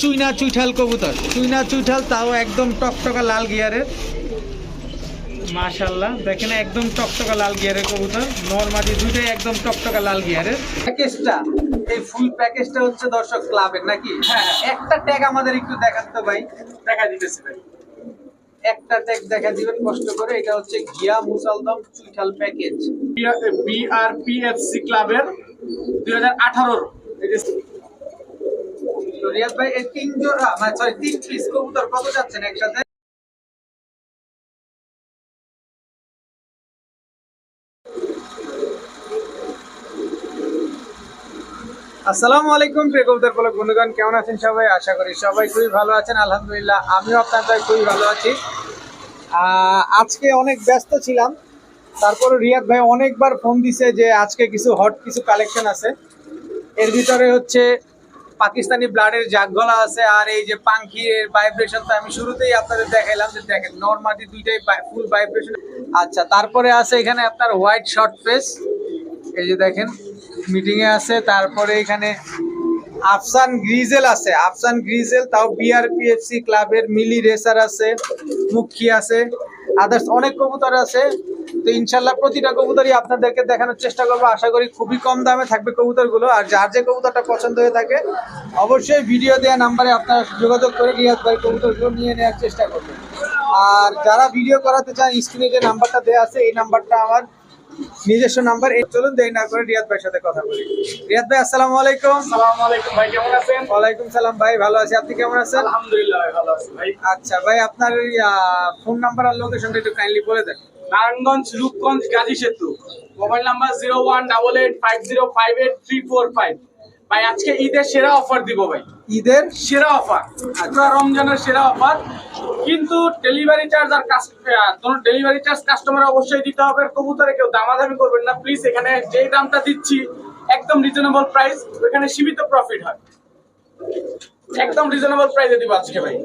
চুইনা চুইঠাল কবুতর। চুইনা চুইঠাল তাও একদম টকটকা লাল গিয়ারের। মাশাল্লাহ দেখেন একদম টকটকা লাল গিয়ারের কবুতর। নর্মাদি দুইটাই একদম টকটকা লাল গিয়ারের। প্যাকেজটা এই ফুল প্যাকেজটা হচ্ছে দর্শক ক্লাবের নাকি? হ্যাঁ। একটা ট্যাগ আমাদের একটু দেখান তো ভাই। দেখা দিতেছে ভাই। একটা ট্যাগ দেখা দিবেন কষ্ট করে। এটা হচ্ছে গিয়া মুসালদম চুইঠাল প্যাকেজ। বিআরপিএফসি ক্লাবের দুই হাজার আঠারোর। ভাই মানে আসসালামু আলাইকুম কেমন আছেন সবাই? আশা করি সবাই খুবই ভালো আছেন। আলহামদুলিল্লাহ, আমিও আপনাদের খুবই ভালো আছি। আজকে অনেক ব্যস্ত ছিলাম। তারপরে রিয়াদ ভাই অনেকবার ফোন দিছে যে আজকে কিছু হট কিছু কালেকশন আছে। এর ভিতরে হচ্ছে পাকিস্তানি ব্লাডের জাগগলা আছে আর এই যে পাঙ্খির ভাইব্রেশন তো আমি শুরুতেই আপনাদের দেখাইলাম যে দেখেন নর্মালি দুইটাই ফুল ভাইব্রেশন আচ্ছা তারপরে আছে এখানে আপনার হোয়াইট শর্ট ফেস এই যে দেখেন মিটিং এ আছে, তারপরে এখানে আফসান গ্রিজেল আছে। আফসান গ্রিজেল, তাও বিআরপিএফসি ক্লাবের মিলি রেসার আছে, মুখী আছে আদার্স অনেক কবুতর আছে। তো ইনশাল্লাহ প্রতিটা কবুতরই আপনাদেরকে দেখানোর চেষ্টা করব। আশা করি খুবই কম দামে থাকবে কবুতরগুলো। আর যার যে কবুতরটা পছন্দ হয়ে থাকে অবশ্যই ভিডিও দেওয়া নাম্বারে আপনারা যোগাযোগ করে রিয়াজ ভাই কবুতরগুলো নিয়ে নেওয়ার চেষ্টা করবেন। আর যারা ভিডিও করাতে চান স্ক্রিনে যে নাম্বারটা দেওয়া আছে এই নাম্বারটা আমার নিজস্ব নাম্বার। এই চলুন দেরি না করে রিয়াদ ভাইয়ের সাথে কথা বলি। রিয়াদ ভাই আসসালামু আলাইকুম। আসসালামু আলাইকুম ভাই কেমন আছেন? ওয়ালাইকুম সালাম ভাই ভালো আছি। আপনি কেমন আছেন? আলহামদুলিল্লাহ ভালো আছি ভাই। আচ্ছা ভাই আপনার ফোন নাম্বার আর লোকেশনটা একটু কাইন্ডলি বলে দেন। নারায়ণগঞ্জ রূপগঞ্জ গাজী সেতু। Mobile number zero one double eight five zero five eight three four five. ভাই আজকে ঈদের সেরা অফার দিব ভাই। ঈদের? সেরা অফার। পুরো রমজানের সেরা অফার। কিন্তু ডেলিভারি চার্জ আর ডেলিভারি চার্জ কাস্টমার অবশ্যই দিতে হবে। কবুতরে কেউ দামাদামি করবেন না। প্লিজ এখানে যেই দামটা দিচ্ছি একদম রিজনেবল প্রাইস এখানে সীমিত প্রফিট হয়। একদম রিজনেবল প্রাইসে দিব আজকে ভাই।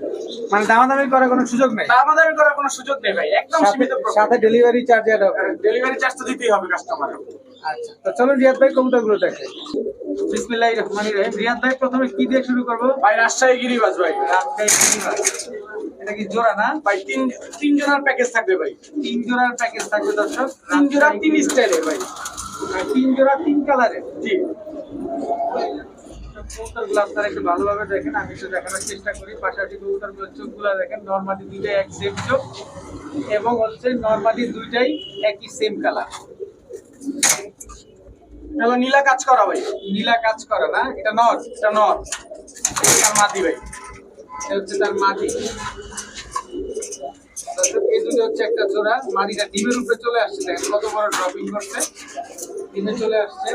মানে দামাদামি করার কোনো সুযোগ নেই? দামাদামি করার কোনো সুযোগ নেই ভাই একদম সীমিত সাথে ডেলিভারি চার্জ হবে ডেলিভারি চার্জ তো দিতেই হবে কাস্টমারের আচ্ছা তো চলুন রিয়াদ ভাই কবুতরগুলো দেখে। বিসমিল্লাহির রহমানির রহিম। রিয়াদ ভাই প্রথমে কি দিয়ে শুরু করব? ভাই রাজশাহী গিরিবাজ ভাই। রাজশাহী। এটা কি জোড়া না? ভাই তিন তিন জনের প্যাকেজ থাকবে ভাই। তিন জোড়ার প্যাকেজ থাকবে দর্শক। তিন জোড়া তিন স্টাইলের ভাই। আর তিন জোড়া তিন কালারের জি। একটু ভালোভাবে দেখেন, আমি দেখানোর চেষ্টা করি। পাশাপাশি দেখেন, নর্মালি দুইটাই এক সেম চোখ এবং হচ্ছে নর্মালি দুইটাই একই সেম কালার হলো নীলা কাজ করা ভাই, নীলা কাজ করে না, এটা নর এটা নর। এটা মাদি ভাই হচ্ছে তার মাটি হচ্ছে একটা জোড়া মাটিটা ডিমের উপরে চলে আসছে কত বড় ড্রপিং করছে, ডিমে চলে আসছে।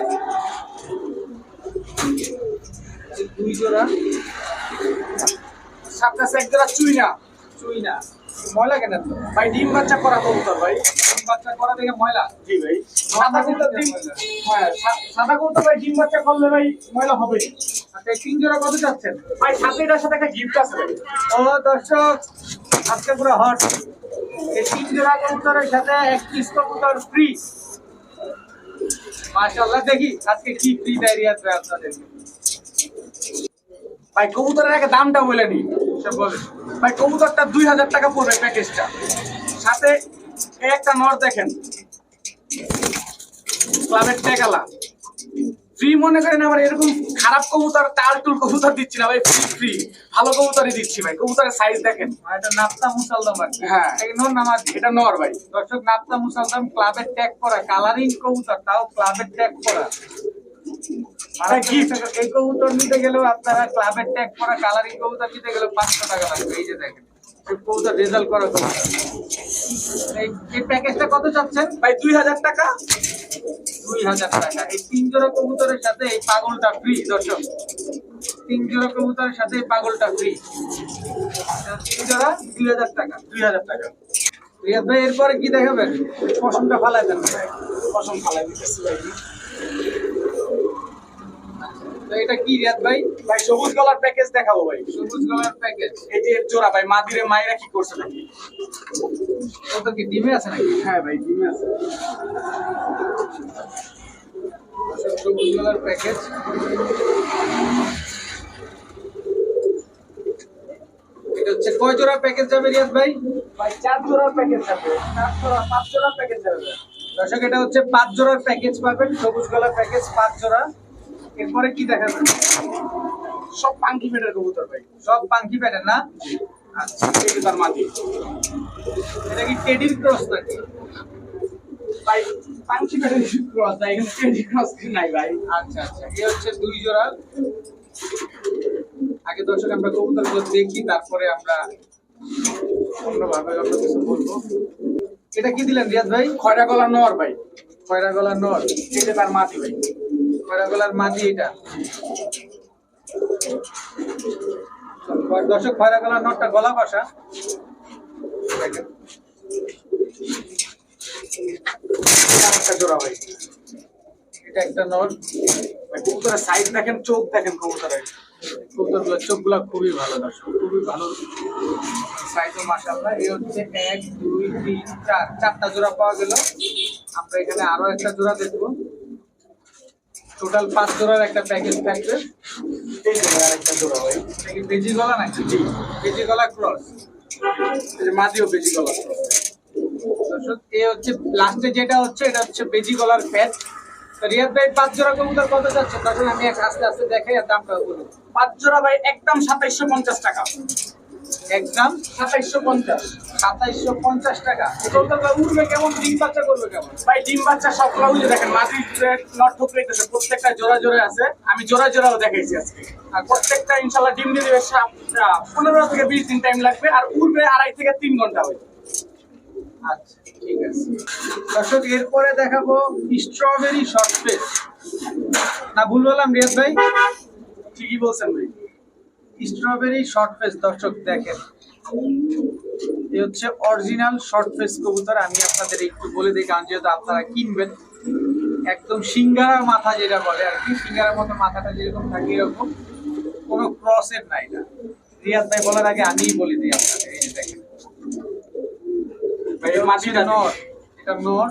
দুই জোড়া। সাথে আছে এক জোড়া চুইনা। চুই না ময়লা কেন ভাই ডিম বাচ্চা করা কবুতর ভাই। ডিম বাচ্চা করা দেখে ময়লা। জি ভাই। সাদা কবুতর ডিম হ্যাঁ সাদা কবুতর ভাই ডিম বাচ্চা করলে ভাই ময়লা হবে আচ্ছা তিন জোড়া কত যাচ্ছেন ভাই সাথে এটার সাথে একটা গিফট আছে ভাই। ও দর্শক আজকে পুরো হট এই তিন জোড়া কবুতরের সাথে এক পিস কবুতর ফ্রি মাশাআল্লাহ দেখি আজকে কি ফ্রি ডায়রি আছে আপনাদের। ভাই কবুতরের আগে দামটা বলে নি। সব বলেন ভাই কবুতরটা দুই হাজার টাকা পড়বে প্যাকেজটা সাথে এই একটা নর দেখেন। ক্লাবের টেকালা। ফ্রি মনে করেন আমার এরকম খারাপ কবুতর টাল টুল কবুতর দিচ্ছি না ভাই ফ্রি ফ্রি ভালো কবুতরই দিচ্ছি ভাই। কবুতরের সাইজ দেখেন। এটা নাপ্তা মুসালদম আর। হ্যাঁ। এই নোর নামাজ এটা নর ভাই। দর্শক নাপ্তা মুসালদম ক্লাবের ট্যাগ করা কালারিং কবুতর তাও ক্লাবের ট্যাগ করা। এই কবুতর নিতে গেলেও আপনারা ক্লাবের ট্যাগ করা কালারিং কবুতর নিতে গেলেও পাঁচশো টাকা লাগবে এই যে দেখেন। কবুতর রেজাল্ট করা এই প্যাকেজটা কত চাচ্ছেন? ভাই দুই হাজার টাকা। দুই হাজার টাকা। এই তিন জোড়া কবুতরের সাথে এই পাগলটা ফ্রি দর্শক। তিন জোড়া কবুতরের সাথে এই পাগলটা ফ্রি তিন জোড়া দুই হাজার টাকা দুই হাজার টাকা। রিয়াদ ভাই এরপরে কি দেখাবেন? পশমটা ফালাই দেন পশম ফালাই দিতেছি ভাই। তো এটা কি রিয়াদ ভাই? ভাই সবুজ গলার প্যাকেজ দেখাবো ভাই। সবুজ প্যাকেজ এই যে জোড়া ভাই মাদিরে মায়েরা কি করছে নাকি কি ডিমে আছে নাকি? হ্যাঁ ভাই ডিমে আছে। সবুজ কালার প্যাকেজ আচ্ছা কয় জোড়া প্যাকেজ যাবে রিয়াদ ভাই? ভাই চার জোড়ার প্যাকেজ যাবে। চার জোড়া পাঁচ জোড়ার প্যাকেজ যাবে। দর্শক এটা হচ্ছে পাঁচ জোড়ার প্যাকেজ পাবেন। সবুজ গলা প্যাকেজ পাঁচ জোড়া। এরপরে কি দেখাবেন সব পাঙ্কি ফেটের কবুতর ভাই। সব পাঙ্কি প্যাটার্ন না? আচ্ছা তার মাটি। এটা কি টেডির ক্রস নাকি? ভাই পাঙ্কি ক্রস ভাই এখানে টেডি ক্রস নাই ভাই। আচ্ছা আচ্ছা এই হচ্ছে দুই জোড়া। আগে দর্শক আমরা কবুতরগুলো দেখি তারপরে আমরা অন্যভাবে অন্য কিছু বলব। এটা কি দিলেন রিয়াদ ভাই? খয়রা গলা নর ভাই। খয়রা গলার নর যে তার মাটি ভাই। খয়রা গলার মাদি এটা। দর্শক খয়রা গলার নরটা গলা কষা জোড়া এটা একটা সাইজ দেখেন, চোখ দেখেন খুবই ভালো দর্শক, খুবই ভালো। হচ্ছে এক, দুই, তিন, চার। চারটা জোড়া পাওয়া গেল। আমরা এখানে আরও একটা জোড়া দেখব। টোটাল পাঁচ জোড়ার একটা প্যাকেজ থাকবে এই আরেকটা জোড়া বেজি গলা নাকি বেজি গলা এ হচ্ছে লাস্টে যেটা হচ্ছে, এটা হচ্ছে বেজি গলার ভাই, পাঁচ জোড়া কত আমি আস্তে আস্তে দামটা পাঁচ জোড়া একদম সাতাইশশো পঞ্চাশ টাকা। একদম সাতাইশশো পঞ্চাশ। সাতাইশশো পঞ্চাশ টাকা। উঠবে কেমন? ডিম বাচ্চা করবে কেমন? ভাই ডিম বাচ্চা সবগুলো উঠে দেখেন মাটির নট ঠুকরাইতেছে প্রত্যেকটা জোড়া জোড়া আছে। আমি জোড়া জোড়াও দেখাইছি আজকে। আর প্রত্যেকটা ইনশাল্লাহ ডিম দিয়ে দেবে পনেরো থেকে বিশ দিন টাইম লাগবে আর উঠবে আড়াই থেকে তিন ঘণ্টা হবে আচ্ছা ঠিক আছে। দর্শক এরপরে দেখাবো স্ট্রবেরি শর্ট না ভুল বললাম রিয়াদ ভাই? ঠিকই বলছেন ভাই। স্ট্রবেরি শর্ট ফেস দর্শক দেখেন। এই হচ্ছে অরিজিনাল শর্ট ফেস কবুতর। আমি আপনাদের একটু বলে দিই কারণ যেহেতু আপনারা কিনবেন একদম সিঙ্গারার মাথা যেটা বলে আর কি সিঙ্গারার মতো মাথাটা যেরকম থাকে এরকম কোনো ক্রসের নাই না। রিয়াদ ভাই বলার আগে আমিই বলে দিই আপনাদের এই যে দেখেন। মাটিটা নর নর এটা নর।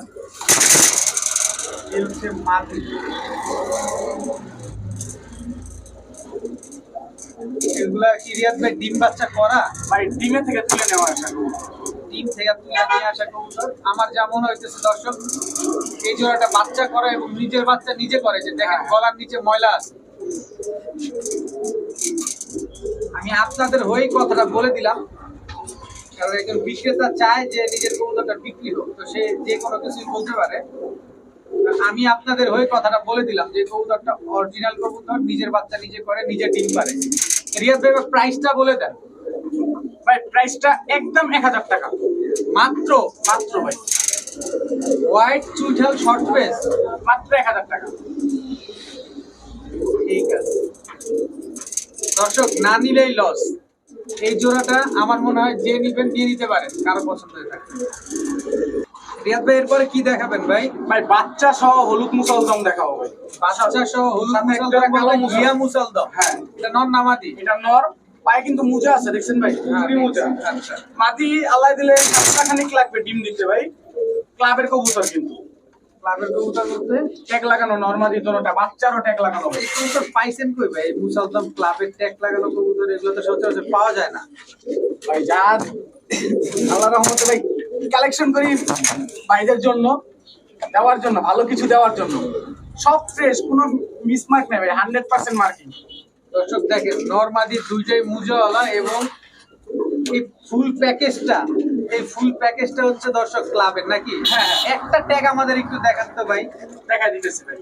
এই হচ্ছে মাটি। এগুলা কি ভাই ডিম বাচ্চা করা ভাই ডিমে থেকে তুলে নেওয়া আসা ডিম থেকে তুলে নিয়ে আসা কবুতর আমার যা মনে হইতেছে, দর্শক, এই জোড়াটা বাচ্চা করে এবং নিজের বাচ্চা নিজে করে, যে দেখেন গলার নিচে ময়লা আছে। আমি আপনাদের হয়েই কথাটা বলে দিলাম, কারণ একজন বিক্রেতা চায় যে নিজের কবুতরটা বিক্রি হোক, তো সে যে কোনো কিছুই বলতে পারে। আমি আপনাদের হয়ে কথাটা বলে দিলাম যে কবুতরটা অরিজিনাল কবুতর নিজের বাচ্চা নিজে করে, নিজে ডিম পারে। রিয়াদ ভাই প্রাইসটা বলে দেন। ভাই প্রাইসটা একদম এক হাজার টাকা। মাত্র মাত্র ভাই। হোয়াইট চুইঠাল শর্ট ফেস মাত্র এক হাজার টাকা। ঠিক আছে। দর্শক, না নিলেই লস এই জোড়াটা আমার মনে হয় যে নিবেন নিয়ে নিতে পারেন, কারও পছন্দ হয়ে থাকে রিয়াদ ভাই, এরপরে কি দেখাবেন ভাই? ভাই, বাচ্চা সহ হলুদ মুসলদম দেখাবো ভাই। ঘিয়া মুসলদম হ্যাঁ। এটা নন নামাদি এটা নর পায়ে কিন্তু মোজা আছে দেখছেন ভাই? মোজা। আচ্ছা। আল্লাহ দিলে খানিক লাগবে ডিম দিতে ভাই। ক্লাবের কবুতর কিন্তু। ক্লাবের কবুতর মধ্যে ট্যাগ লাগানো দোনোটা বাচ্চারও ট্যাগ লাগানো ভাই। এই কবুতর পাইছেন কই ভাই? এই মুসলদম ক্লাবের ট্যাগ লাগানো কবুতর এগুলো তো সচরাচর পাওয়া যায় না। ভাই যা আল্লাহ রহমতে ভাই কালেকশন করি ভাইদের জন্য দেওয়ার জন্য ভালো কিছু দেওয়ার জন্য। সব ফ্রেশ কোনো মিসমার্ক ভাই হান্ড্রেড পার্সেন্ট মার্কিং দর্শক দেখেন নর্মাদি দুইটাই মুজোওয়ালা এবং এই ফুল প্যাকেজটা এই ফুল প্যাকেজটা হচ্ছে দর্শক ক্লাবের নাকি? হ্যাঁ। একটা ট্যাগ আমাদের একটু দেখান তো ভাই। দেখা দিতেছে ভাই।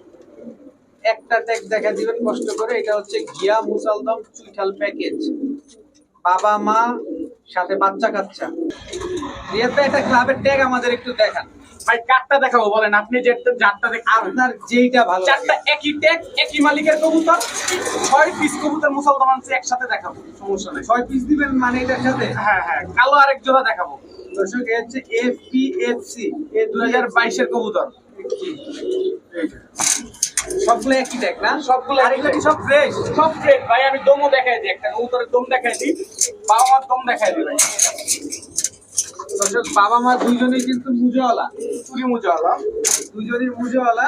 একটা ট্যাগ দেখা দিবেন কষ্ট করে। এটা হচ্ছে ঘিয়া মুসালদম চুইঠাল প্যাকেজ বাবা মা সাথে বাচ্চা কাচ্চা রিয়াদ ভাই একটা ক্লাবের ট্যাগ আমাদের একটু দেখান। ভাই কাঠটা দেখাবো বলেন আপনি যে দেখ আপনার যেইটা ভালো চারটা একই ট্যাগ একই মালিকের কবুতর ছয় পিস কবুতর মুসলমান একসাথে দেখাবো সমস্যা নেই। ছয় পিস দিবেন মানে এটার সাথে? হ্যাঁ হ্যাঁ কালো আরেক জোড়া দেখাবো। দর্শক এ হচ্ছে F P F C A দুই হাজার বাইশের কবুতর। সবগুলো একই ট্যাগ না? সবগুলো আর এগুলো কি সব ফ্রেশ সব ফ্রেড ভাই আমি দমও দেখাই দিই একটা কবুতরের দম দেখাই দিই বাবা দম দেখাই দিই। ভাই বাবা মা দুইজনেই কিন্তু মুজোওয়ালা। চুরি মুজা হলো দুইজনই মুজোওয়ালা।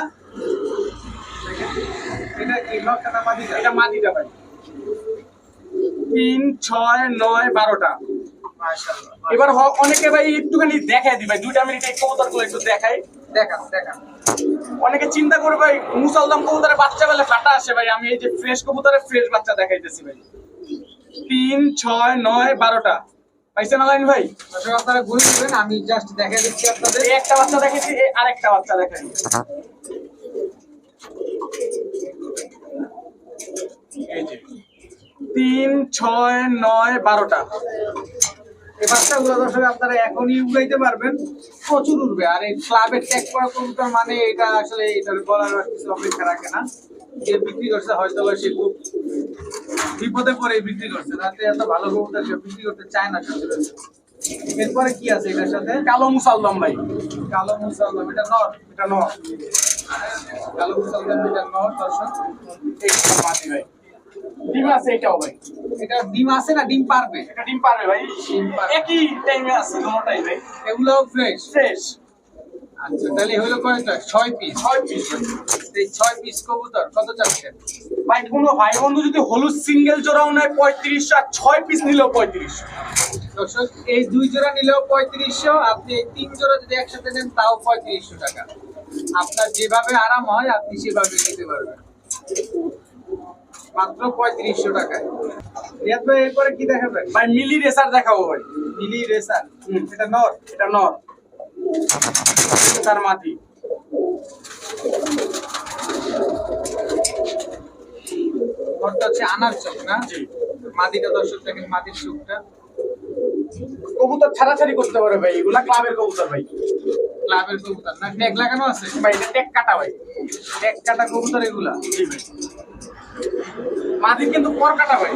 এটা কি? লক্ষা নামাদি এটা মাটিটা ভাই। তিন ছয় নয় বারোটা। মাশাআল্লাহ। এবার অনেকে ভাই একটুখানি দেখাই দি ভাই। দুইটা মিনিট এই কবুতরগুলো একটু দেখাই। দেখান দেখান। অনেকে চিন্তা করে ভাই মুসলদম কবুতরের বাচ্চা বেলা ফাটা আসে ভাই। আমি এই যে ফ্রেশ কবুতরে ফ্রেশ বাচ্চা দেখাইতেছি ভাই। তিন ছয় নয় বারোটা। পাইছেন আলাইন ভাই? দর্শক আপনারা ঘুরে দিবেন আমি জাস্ট দেখা দিচ্ছি আপনাদের। একটা বাচ্চা দেখেছি আরেকটা বাচ্চা দেখাই তিন ছয় নয় বারোটা। এই বাচ্চাগুলো দর্শক আপনারা এখনই উড়াইতে পারবেন। প্রচুর উড়বে। আর এই ক্লাবের ট্যাগ করা কবুতর মানে এটা আসলে এটার বলার কিছু অপেক্ষা রাখে না। যে বিক্রি করছে হয়তো সে খুব বিপদে পড়ে বিক্রি করছে। তাতে এত ভালো কবুতর সে বিক্রি করতে চায় না এরপরে কি আছে এটার সাথে? কালো মুসালদম ভাই। কালো মুসাল্লাম এটা নর? এটা নয় কালো মুসাল্লাম এটা নর দর্শক? এইটা মাটি ভাই। ডিম আছে এটাও ভাই। এটা ডিম আছে না ডিম পারবে? এটা ডিম পারবে ভাই। ডিম পারবে। একই টাইমে আছে দুটোটাই ভাই। এগুলোও ফ্রেশ ফ্রেশ আচ্ছা তাহলে হলো কয়টা ছয় পিস ছয় পিস এই ছয় পিস কবুতর কত চাচ্ছেন? ভাই কোনো ভাই বন্ধু যদি হলুদ সিঙ্গেল জোড়াও নেয় পঁয়ত্রিশশো আর ছয় পিস নিলেও পঁয়ত্রিশশো দর্শক এই দুই জোড়া নিলেও পঁয়ত্রিশশো আপনি এই তিন জোড়া যদি একসাথে নেন তাও পঁয়ত্রিশশো টাকা। আপনার যেভাবে আরাম হয় আপনি সেভাবে নিতে পারবেন। মাত্র পঁয়ত্রিশশো টাকায়। রিয়াদ ভাই এরপরে কি দেখাবেন? ভাই মিলি রেসার দেখাবো ভাই। মিলি রেসার? হুম। এটা নর এটা নর। তার মাটি। নরটা হচ্ছে আনার চোখ না? জি। দর্শক দেখেন মাদির চোখটা। কবুতর ছাড়াছাড়ি করতে পারে ভাই এগুলা ক্লাবের কবুতর ভাই। ক্লাবের কবুতর না? ট্যাগ লাগানো আছে? ভাই এটা টেক কাটা ভাই। ট্যাগ কাটা কবুতর এগুলা? জি ভাই। মাটির কিন্তু পর কাটা ভাই।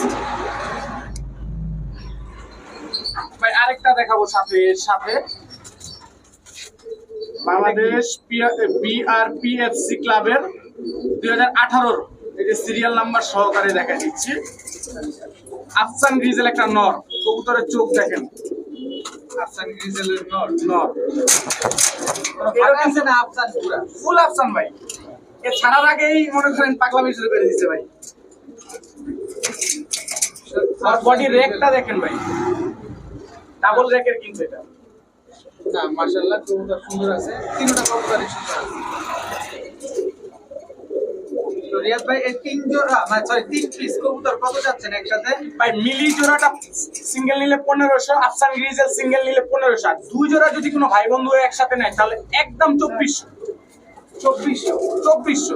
ভাই আরেকটা দেখাবো সাথে এর সাথে বাংলাদেশ বিআরপিএফসি ক্লাবের দুই হাজার আঠারোর এই যে সিরিয়াল নাম্বার সহকারে দেখা দিচ্ছি। আফসান গ্রিজেল একটা নর কবুতরের চোখ দেখেন। আফসান গ্রিজেলের নর না আফসান পুরা। ফুল আফসান ভাই। এ ছাড়ার আগেই মনে করেন পাগলামি শুরু করে দিচ্ছে ভাই। আর বডি রেকটা দেখেন ভাই। ডাবল রেকের কিন্তু এটা। না মাশাআল্লাহ কবুতর সুন্দর আছে। তিনটা কবুতরই সুন্দর আছে। রিয়াদ ভাই এই তিন জোড়া মানে সরি তিন পিস কবুতর কত যাচ্ছেন একসাথে? ভাই মিলি জোড়াটা সিঙ্গেল নিলে পনেরোশো আফসান গ্রিজেল সিঙ্গেল নিলে পনেরোশো। আর দুই জোড়া যদি কোনো ভাই বন্ধু একসাথে নেয় তাহলে একদম চব্বিশশো। চব্বিশশো চব্বিশশো।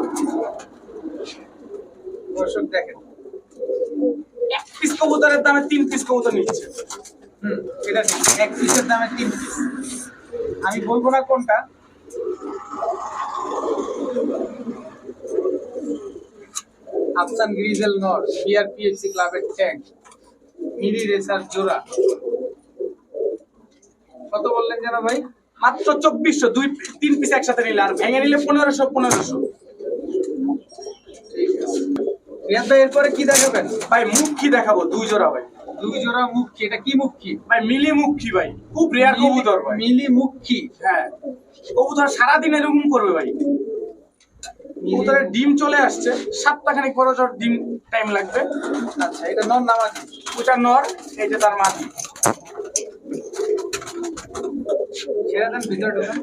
দর্শক দেখেন। এক পিস কবুতরের দামে তিন পিস কবুতর নিচ্ছে। হুম এটা এক পিসের দামে তিন পিস আমি বলব না কোনটা। আফসান গ্রিজেল নর বিআরপিএফসি ক্লাবের ট্যাঙ্ক মিনি রেসার জোড়া। কত বললেন যেন ভাই? মাত্র চব্বিশশো, দুই, তিন পিস একসাথে নিলে আর ভেঙে নিলে পনেরোশো পনেরোশো। এরপরে কি দেখাবেন? ভাই, মুখ কি দেখাবো? দুই জোড়া ভাই। দুই জোড়া মুখী এটা কি মুখী? ভাই মিলি মুখী ভাই খুব রেয়ার কবুতর ভাই। মিলি মুখী হ্যাঁ। কবুতর সারাদিন এরকম করবে ভাই। কবুতরের ডিম চলে আসছে সাতটা খানিক পরে ডিম টাইম লাগবে। আচ্ছা এটা নর নামাজি ওটা নর যে তার মাটি ছেড়ে দেন ভিতরে ঢোকেন।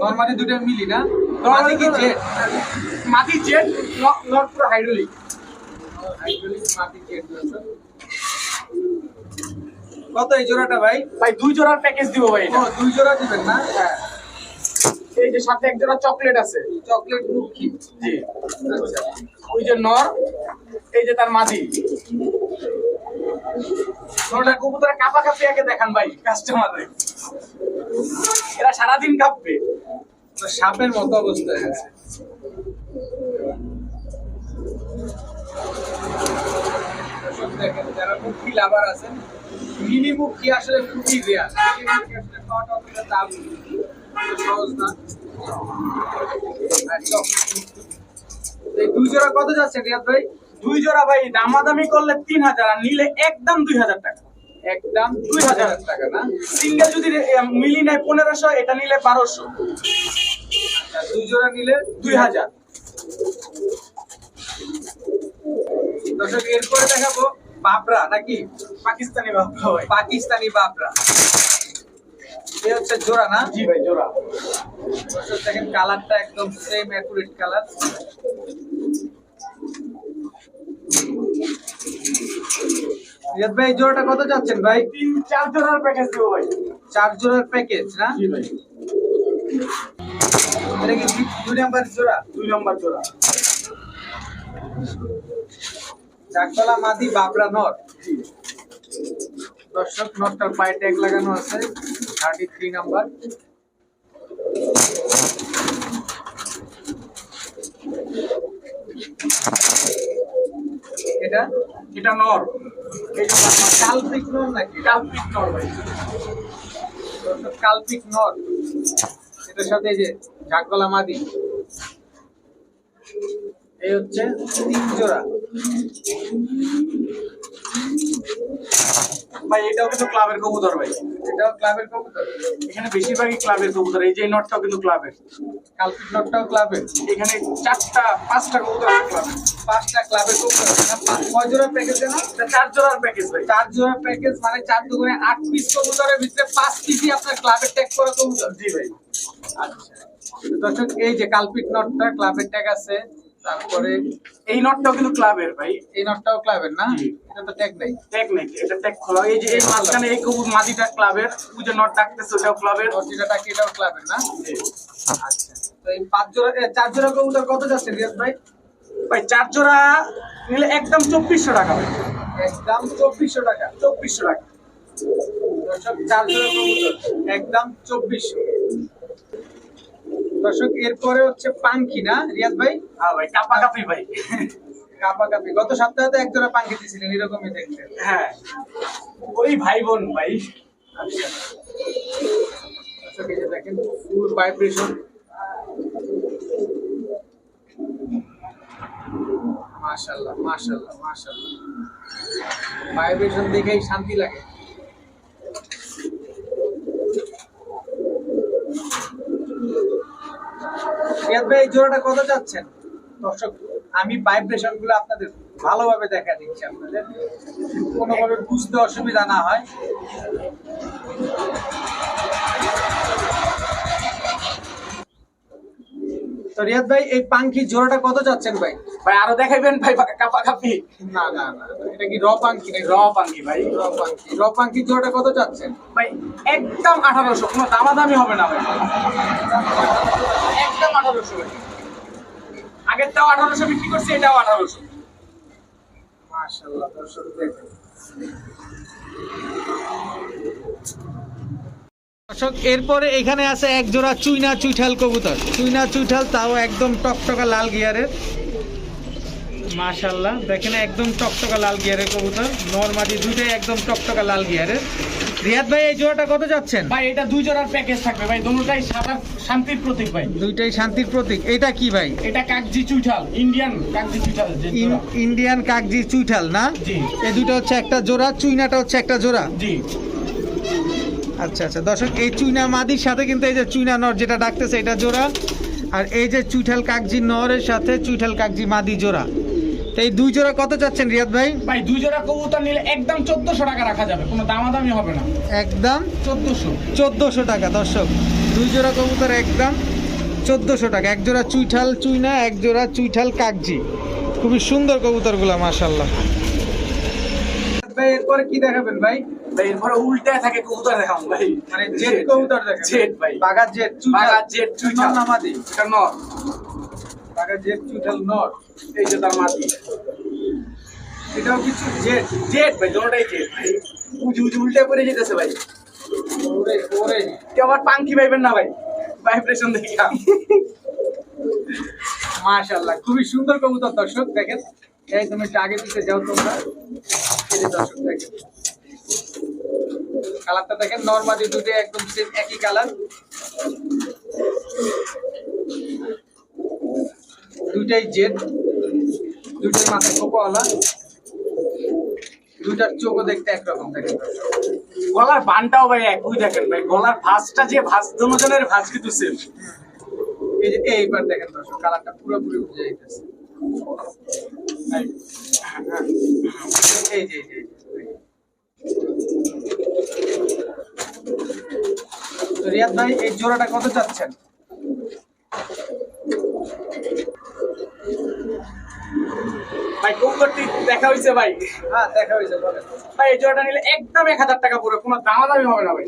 নর্মালি দুটো মিলি না? মাঝে কি জেট? মাটি জেট নর পুরো হাইড্রোলিক হাইড্রোলিক মাটি জেট দর্শক। কত এই জোড়াটা ভাই? ভাই দুই জোড়ার প্যাকেজ দিব ভাই ও দুই জোড়া দিবেন না? হ্যাঁ। এই যে সাথে এক জোড়া চকলেট আছে। চকলেট মুখী। জি। আচ্ছা ওই যে নর এই যে তার মাদি। ওটা কবুতরের কাপা কাপি আগে দেখান ভাই কাস্টমারে এরা সারাদিন কাঁপবে। তো সাপের মতো অবস্থা হয়ে দর্শক দেখেন, যারা মুখী লাভার আছেন মিনি মুখী আসলে খুবই রেয়ার আসলে পাওয়াটা অতটা দাম সহজ না। আর দুই জোড়া কত যাচ্ছে রিয়াদ ভাই? দুই জোড়া ভাই দামাদামি করলে তিন হাজার আর নিলে একদম দুই হাজার টাকা। একদম দুই হাজার টাকা না? সিঙ্গেল যদি মিলি নেয় পনেরোশো এটা নিলে বারোশো। দুই জোড়া নিলে দুই হাজার। দর্শক এরপরে দেখাবো বাবরা নাকি পাকিস্তানি বাবা ভাই। পাকিস্তানি বাবরা। এই হচ্ছে জোড়া না? জি ভাই জোড়া। দর্শক দেখেন কালারটা একদম সেম অ্যাকুরেট কালার। রিয়াদ ভাই জোড়াটা কত যাচ্ছেন ভাই? তিন চার জোড়ার প্যাকেজ দেবো ভাই। চার জোড়ার প্যাকেজ না? জি ভাই। এটা কি দুই- দুই নাম্বার জোড়া? দুই নম্বর জোড়া। চাকতলা মাদি বাবরা নর। দর্শক নটটার পায়ে ট্যাগ লাগানো আছে। থার্টি থ্রি নাম্বার এটা? এটা নর। যে কালপিক নর নাকি? কালপিক নর ভাই। কালপিক নর। এটার সাথে যে ঝাকগলা মাদি। এই হচ্ছে তিন জোড়া ভাই এটাও কিন্তু ক্লাবের কবুতর ভাই। এটাও ক্লাবের কবুতর। এখানে বেশিরভাগই ক্লাবের কবুতর। এই যে নটটাও কিন্তু ক্লাবের। কালপিক নটটাও ক্লাবের। এখানে চারটা পাঁচটা কবুতর ক্লাবের। পাঁচটা ক্লাবের কবুতর না পাঁচ ছয় জোড়া প্যাকেজ না চার জোড়ার প্যাকেজ ভাই। চার জোড়া প্যাকেজ মানে চার দুগুণে আট পিস কবুতরের ভিতরে পাঁচ পিসই আপনার ক্লাবের ট্যাগ করা কবুতর। জি ভাই। আচ্ছা। দর্শক এই যে কালপিক নটটা ক্লাবের ট্যাগ আছে। তারপরে এই নটটাও কিন্তু ক্লাবের ভাই। এই নটটাও ক্লাবের না? এটা তো ট্যাগ নেই। ট্যাগ নেই এটা ট্যাগ খোলা। এই যে এই মাঝখানে এই কবুর মাদিটা ক্লাবের ওই যে নট ডাকতেছে ওটাও ক্লাবের। নটিটা কি এটাও ক্লাবের না? আচ্ছা। তো এই পাঁচ জোড়া চার জোড়া কবুতর কত যাচ্ছে রিয়াজ ভাই? ভাই চার জোড়া নিলে একদম চব্বিশশো টাকা ভাই। একদম চব্বিশশো টাকা। চব্বিশশো টাকা। চার জোড়া কবুতর একদম চব্বিশশো। দর্শক এরপরে হচ্ছে পাঙ্খি না? রিয়াজ ভাই? হ্যাঁ ভাই কাপা কাপি ভাই। কাপা কাপি। গত সপ্তাহে তো এক জোড়া পাঙ্খি দিয়েছিলেন এরকমই দেখতে। হ্যাঁ। ওই ভাই। বোন ভাই আচ্ছা দেখেন ফুল ভাইব্রেশন ভাইব্রেশন দেখেই শান্তি লাগে। রিয়াদ ভাই, এই জোড়াটা কত চাচ্ছেন? দর্শক, আমি ভাইব্রেশনগুলো আপনাদের ভালোভাবে দেখা দিচ্ছি আপনাদের। কোনোভাবে বুঝতে অসুবিধা না হয়। তো রিয়াদ ভাই এই পাঙ্কি জোড়াটা কত যাচ্ছেন ভাই? ভাই আরও দেখাইবেন ভাই কাপা কাপি না না না এটা কি র পাঙ্কি র পাঙ্গি ভাই। র পাঙ্কি র পাঙ্কি জোড়াটা কত যাচ্ছেন ভাই একদম আঠারোশো কোনো দামাদামি হবে না ভাই। একদম আঠারোশো ভাই। আগেরটাও আঠারোশো বিক্রি করছি এটাও আঠারোশো। মাশাআল্লাহ দর্শক দেখেন দর্শক এরপরে এখানে আছে এক জোড়া চুইনা চুইঠাল কবুতর। চুইনা চুইঠাল তাও একদম টকটকা লাল গিয়ারের। মাশাল্লাহ দেখেন একদম টকটকা লাল গিয়ারের কবুতর। নর্মাদি দুইটাই একদম টকটকা লাল গিয়ারের। রিয়াদ ভাই এই জোড়াটা কত যাচ্ছেন? ভাই এটা দুই জোড়ার প্যাকেজ থাকবে ভাই দুটোটাই সাদা শান্তির প্রতীক ভাই। দুইটাই শান্তির প্রতীক। এটা কি ভাই? এটা কাকজি চুইঠাল ইন্ডিয়ান কাকজি চুইঠাল ইন্ডিয়ান কাকজি চুইঠাল না? জি। এই দুটো হচ্ছে একটা জোড়া চুইনাটা হচ্ছে একটা জোড়া। জি। আচ্ছা আচ্ছা। দর্শক এই চুইনা মাদির সাথে কিন্তু এই যে চুইনা নর যেটা ডাকতেছে এটা জোড়া। আর এই যে চুইঠাল কাকজি নরের সাথে চুইঠাল কাকজি মাদি জোড়া। তো এই দুই জোড়া কত চাচ্ছেন রিয়াদ ভাই? ভাই দুই জোড়া কবুতর নিলে একদম চোদ্দশো টাকা রাখা যাবে। কোনো দামাদামি হবে না। একদম? চোদ্দশো। চোদ্দোশো টাকা দর্শক। দুই জোড়া কবুতর একদম চোদ্দোশো টাকা। এক জোড়া চুইঠাল চুইনা এক জোড়া চুইঠাল কাকজি। খুবই সুন্দর কবুতরগুলো মাশাল্লাহ ভাই এরপরে কি দেখাবেন ভাই? ভাই এরপরে উল্টায় থাকে কবুতর দেখাম ভাই। মানে জেট কবুতর দেখেন জেট ভাই। বাগার জেট বাঘা জেট চুইঠাল। নামাদি এটা নর। বাগার জেট চুইঠাল নর। এই যে তার মাটি। এটাও কিছু জেট। জেট ভাই দুটোটাই জেট ভাই। উজু উজু উল্টে পড়ে যেতেছে ভাই। ওরে ওরে কেউ আবার পাঙ্কি পাইবেন না ভাই। ভাইব্রেশন দেখা মাশাআল্লাহ খুবই সুন্দর কবুতর দর্শক দেখেন। এই তুমি আগে দিতে যাও তোমরা। এই দর্শক দেখেন কালারটা দেখেন নর্মালি দুটো একদম সেম একই কালার। দুইটাই জেড দুইটাই মাথায় কোকোওয়ালা। দুইটার চোখও দেখতে একরকম দেখেন। গলার বানটাও ভাই একই দেখেন ভাই গলার ভাঁজটা যে ভাঁজ দুজনের ভাঁজ কিন্তু সেম এই যে এইবার দেখেন দর্শক কালারটা পুরোপুরি বুঝে যাইতেছে। এই, যে রিয়াদ ভাই এই জোড়াটা কত চাচ্ছেন? ভাই কবুতরটি দেখা হয়েছে ভাই? হ্যাঁ দেখা হয়েছে ভাই এই জোড়াটা নিলে একদম এক হাজার টাকা পড়বে কোনো দামাদামি হবে না ভাই।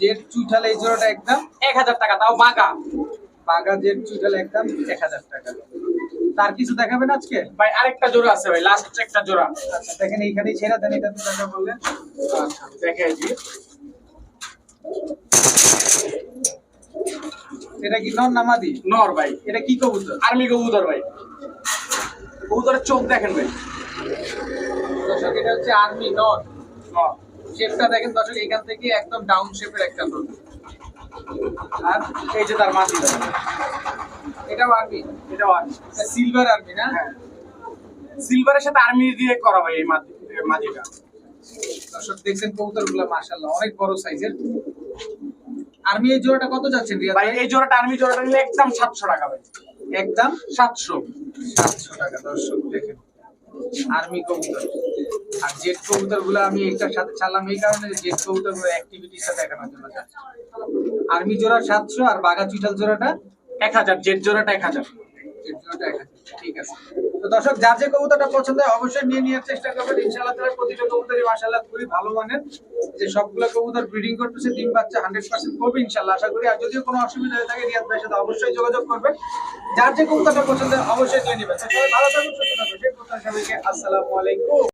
জেড চুইঠাল এই জোড়াটা একদম? এক হাজার টাকা তাও বাঁকা বাগা জেড চুইঠাল একদম? এক হাজার টাকা। তার কিছু দেখাবেন আজকে? ভাই আরেকটা জোড়া আছে ভাই লাস্ট একটা জোড়া। আচ্ছা দেখেন এইখানেই ছেড়ে দেন এটা তো দেখা বললেন। আচ্ছা দেখে জি এটা কি নর নামাদি নর ভাই। এটা কি কবুতর? আর্মি কবুতর ভাই। কবুতরের চোখ দেখেন ভাই। দর্শক এটা হচ্ছে আর্মি নর। শেপটা দেখেন দর্শক এখান থেকে একদম ডাউন শেপের একটা নর। আর এই যে তার মাটি এটাও আর্মি এটাও আর্মি সিলভার আর্মি না? হ্যাঁ। সিলভারের সাথে আর্মি দিয়ে করা ভাই এই এই দর্শক দেখছেন কবুতরগুলো মার্শাল্লাহ অনেক বড় সাইজের। আর্মি এই জোড়াটা কত ভাই ভাই? এই জোড়াটা আর্মি জোড়াটা নিলে একদম সাতশো টাকা ভাই। একদম? সাতশো। সাতশো টাকা দর্শক দেখেন। আর্মি কবুতর। আর জেট কবুতরগুলো আমি এটার সাথে ছাড়লাম এই কারণে জেট কবুতরগুলো অ্যাক্টিভিটিসটা দেখানোর জন্য যাচ্ছে। আর্মি জোড়া সাতশো আর বাঘা চুইটাল জোড়াটা এক হাজার জেট জোড়াটা এক হাজার। দর্শক, যার যে কবুতরটা পছন্দ হয় অবশ্যই নিয়ে নেওয়ার চেষ্টা করবেন। ইনশাআল্লাহ খুবই ভালো মানের। যে সবগুলো কবুতর ব্রিডিং করতেছে, ডিম বাচ্চা হান্ড্রেড পার্সেন্ট করবে ইনশাআল্লাহ, আশা করি। আর যদিও কোনো অসুবিধা হয়ে থাকে, রিয়াদ ভাইয়ের সাথে অবশ্যই যোগাযোগ করবেন। যার যে কবুতরটা পছন্দ হয় অবশ্যই নিয়ে নেবেন। ভালো থাকুন, সুস্থ